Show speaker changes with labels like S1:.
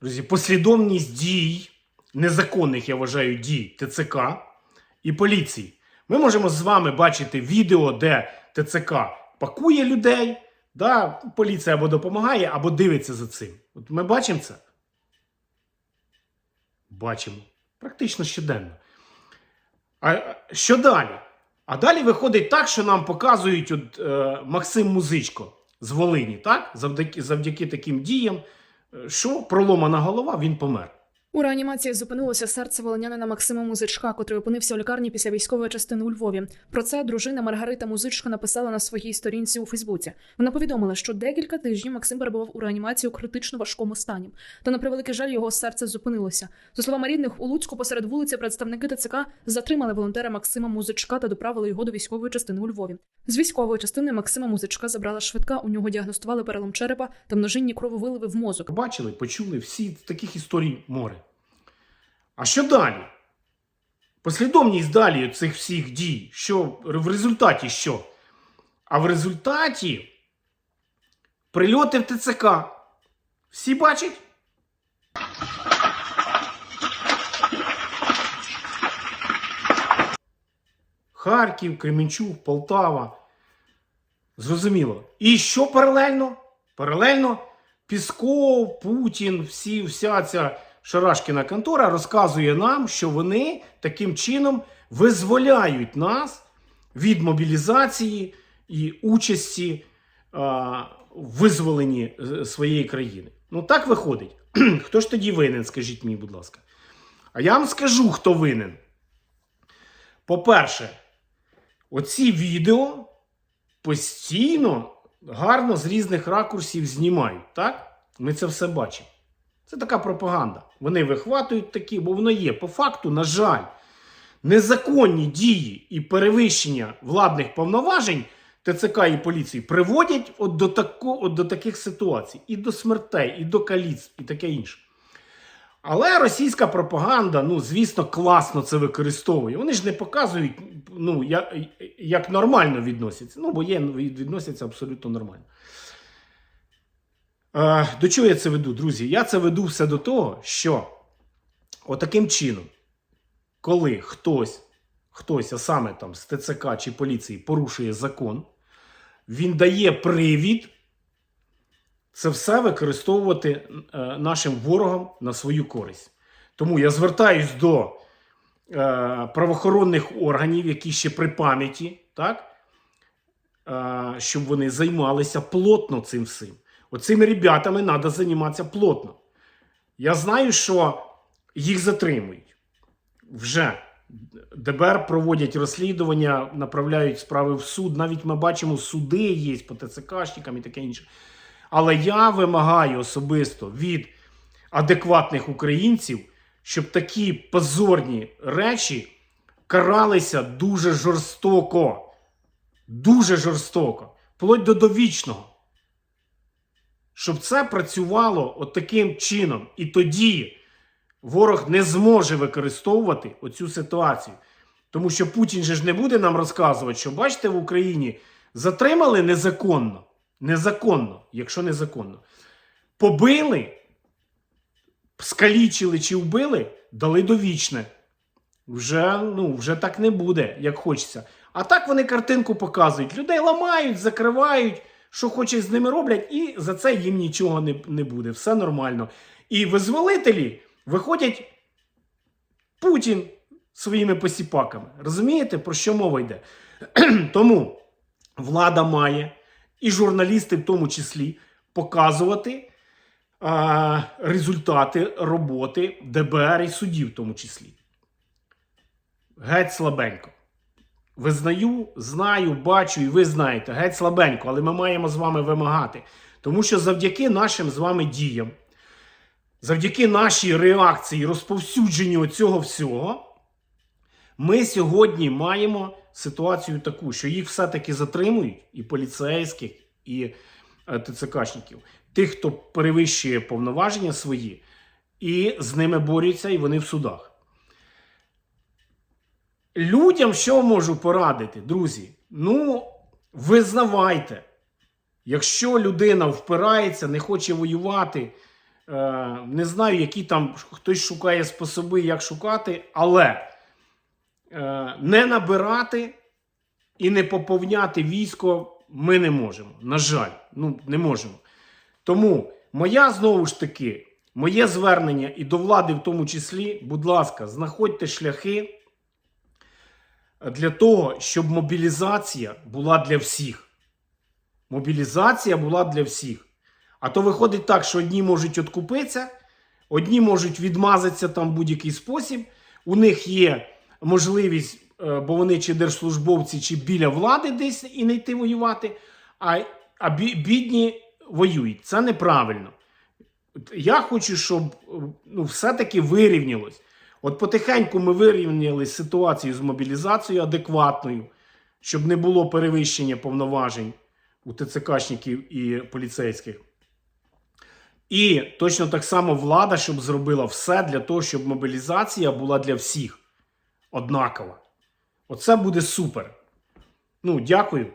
S1: Друзі, послідовність дій, незаконних, я вважаю, дій ТЦК і поліції. Ми можемо з вами бачити відео, де ТЦК пакує людей, да, поліція або допомагає, або дивиться за цим. От ми бачимо це? Бачимо. Практично щоденно. А що далі? А далі виходить так, що нам показують от, е, Максим Музичко з Волині, так? Завдяки, завдяки таким діям, що проломана голова, він помер.
S2: У реанімації зупинилося серце волонянина Максима Музичка, котрий опинився у лікарні після військової частини у Львові. Про це дружина Маргарита Музичка написала на своїй сторінці у Фейсбуці. Вона повідомила, що декілька тижнів Максим перебував у реанімації у критично важкому стані. Та на превеликий жаль його серце зупинилося. За словами рідних, у Луцьку посеред вулиці представники ТЦК затримали волонтера Максима Музичка та доправили його до військової частини у Львові. З військової частини Максима Музичка забрала швидка. У нього діагностували перелом черепа та множинні крововиливи в мозок.
S1: Бачили, почули всі таких історій море. А що далі? Послідовність далі цих всіх дій. Що в результаті що? А в результаті прильоти в ТЦК. Всі бачать? Харків, Кременчук, Полтава. Зрозуміло. І що паралельно? Паралельно Пісков, Путін, всі, вся ця Шарашкіна контора розказує нам, що вони таким чином визволяють нас від мобілізації і участі а, в визволенні е, своєї країни. Ну так виходить. Хто ж тоді винен, скажіть мені, будь ласка. А я вам скажу, хто винен. По-перше, оці відео постійно гарно з різних ракурсів знімають. Так? Ми це все бачимо. Це така пропаганда. Вони вихватують такі, бо воно є. По факту, на жаль, незаконні дії і перевищення владних повноважень ТЦК і поліції приводять от до, тако, от до таких ситуацій. І до смертей, і до каліцтв, і таке інше. Але російська пропаганда, ну, звісно, класно це використовує. Вони ж не показують, ну, як, як нормально відносяться. Ну, бо є, відносяться абсолютно нормально. Е, До чого я це веду, друзі? Я це веду все до того, що отаким чином, коли хтось, хтось, а саме там з ТЦК чи поліції порушує закон, він дає привід це все використовувати е, нашим ворогам на свою користь. Тому я звертаюсь до е, правоохоронних органів, які ще при пам'яті, так? Щоб вони займалися плотно цим всім. Оцими ребятами треба займатися плотно. Я знаю, що їх затримують. Вже ДБР проводять розслідування, направляють справи в суд. Навіть ми бачимо, суди є по ТЦКшникам і таке інше. Але я вимагаю особисто від адекватних українців, щоб такі позорні речі каралися дуже жорстоко. Дуже жорстоко. Вплоть до довічного. Щоб це працювало от таким чином. І тоді ворог не зможе використовувати оцю ситуацію. Тому що Путін же ж не буде нам розказувати, що бачите, в Україні затримали незаконно. Незаконно, якщо незаконно. Побили, скалічили чи вбили, дали довічне. Вже, ну, вже так не буде, як хочеться. А так вони картинку показують. Людей ламають, закривають, що хочуть з ними роблять, і за це їм нічого не, не буде. Все нормально. І визволителі виходять Путін своїми посіпаками. Розумієте, про що мова йде? Тому влада має, і журналісти в тому числі, показувати а, результати роботи ДБР і судів в тому числі. Геть слабенько. Визнаю, знаю, бачу, і ви знаєте, геть слабенько, але ми маємо з вами вимагати. Тому що завдяки нашим з вами діям, завдяки нашій реакції, розповсюдженню цього всього, ми сьогодні маємо ситуацію таку, що їх все-таки затримують, і поліцейських, і е, ТЦКшників, тих, хто перевищує повноваження свої, і з ними борються, і вони в судах. Людям що можу порадити, друзі? Ну, визнавайте, якщо людина впирається, не хоче воювати, Е, не знаю, які там хтось шукає способи, як шукати, але е, не набирати і не поповняти військо ми не можемо. На жаль, ну не можемо. Тому моя знову ж таки, моє звернення і до влади, в тому числі, будь ласка, знаходьте шляхи для того, щоб мобілізація була для всіх. Мобілізація була для всіх. А то виходить так, що одні можуть откупитися, одні можуть відмазатися там в будь-який спосіб. У них є можливість, е, бо вони чи держслужбовці, чи біля влади десь і не йти воювати, а, а бідні воюють. Це неправильно. Я хочу, щоб е, ну, все-таки вирівнялось. От потихеньку ми вирівняли ситуацію з мобілізацією адекватною, щоб не було перевищення повноважень у ТЦКшників і поліцейських. І точно так само влада, щоб зробила все для того, щоб мобілізація була для всіх однакова. Оце буде супер. Ну, дякую.